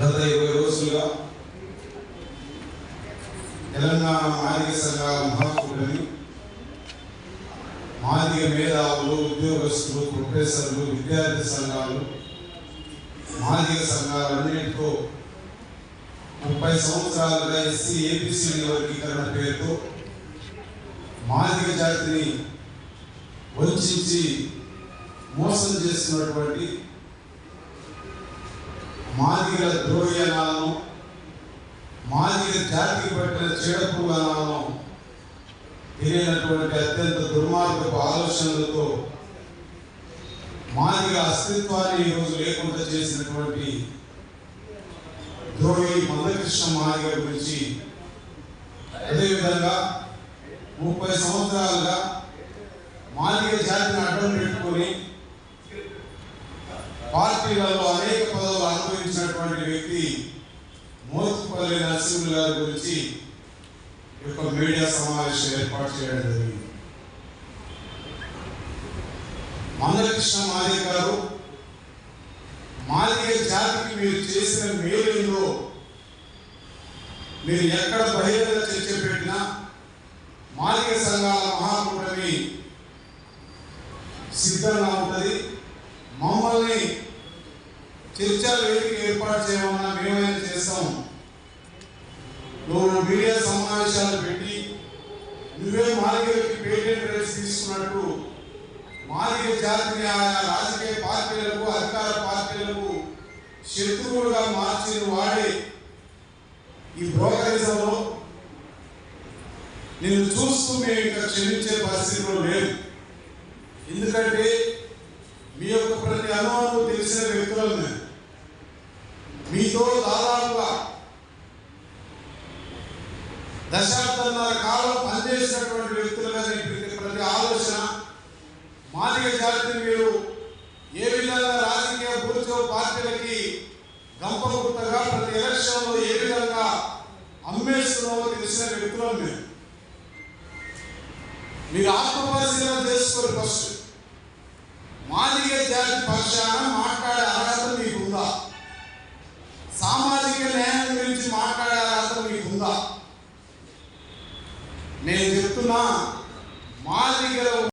గత ఇరవై రోజులుగా తెలంగాణ మాదిక సంఘాల మహాకూటమి మాదిక మేధావులు ఉద్యోగస్తులు ప్రొఫెసర్లు విద్యార్థి సంఘాలు మాదిక సంఘాలన్నింటితో ముప్పై సంవత్సరాలుగా ఎస్సీ ఏపీసీ వర్గీకరణ పేరుతో మాదిక జాతిని వంచి మోసం చేస్తున్నటువంటి మాదిగ ద్రోహ్యనాలను మాదిగ జాతికి పట్టిన చీడపుగానాలను తెలియనటువంటి అత్యంత దుర్మార్గపు ఆలోచనలతో మాదిగ అస్తిత్వాన్ని ఈరోజు లేకుండా చేసినటువంటి ద్రోహి మందకృష్ణ మాదిగ గురించి అదేవిధంగా ముప్పై సంవత్సరాలుగా మాదిగ జాతిని అడ్డం పెట్టుకొని పార్టీలలో అనేక పదవులు అనుభవించినటువంటి వ్యక్తి మోత్పల్లి నరసింహులు గారి గురించి యొక్క మీడియా సమావేశం ఏర్పాటు చేయడం జరిగింది. మందకృష్ణ మాదిగ గారు మాదిగ జాతికి మీరు చేసిన మేలులో మీరు ఎక్కడ బహిరంగ చర్చ పెట్టినా మాదిగ సంఘాల మహాకూటమి సిద్ధంగా ఉంటుంది. మమ్మల్ని చర్చల వేదిక ఏర్పాటు చేయమన్నా మేమైనా చేస్తాం? నువ్వు మీడియా సమావేశాలు పెట్టి నువ్వే మాదిగలకి పేటెంట్ రైట్స్ తీసుకున్నట్టు మాదిగ జాతిని ఆయా రాజకీయ పార్టీలకు అధికార పార్టీలకు శత్రువులుగా మార్చిన వాడే ఈ బ్రోకరిజంలో నేను చూస్తూ మేము ఇంకా క్షమించే పరిస్థితిలో లేదు. ఎందుకంటే మీ యొక్క ప్రతి అనుభవం మీతో దాదాపుగా దశాబ్దంన్నర కాలం పనిచేసినటువంటి వ్యక్తులుగా ప్రతి ప్రతి ఆలోచన మాదిగ జాతిని మీరు ఏ విధంగా రాజకీయ పూర్తిగా పార్టీలకి గంపగుత్తగా ప్రతి ఎలక్షన్లో ఏ విధంగా అమ్మేస్తున్నామో తెలిసిన వ్యక్తులం మీరు మీరు ఆత్మపరిశీలన నేను చెప్తున్నా మాదిరిగా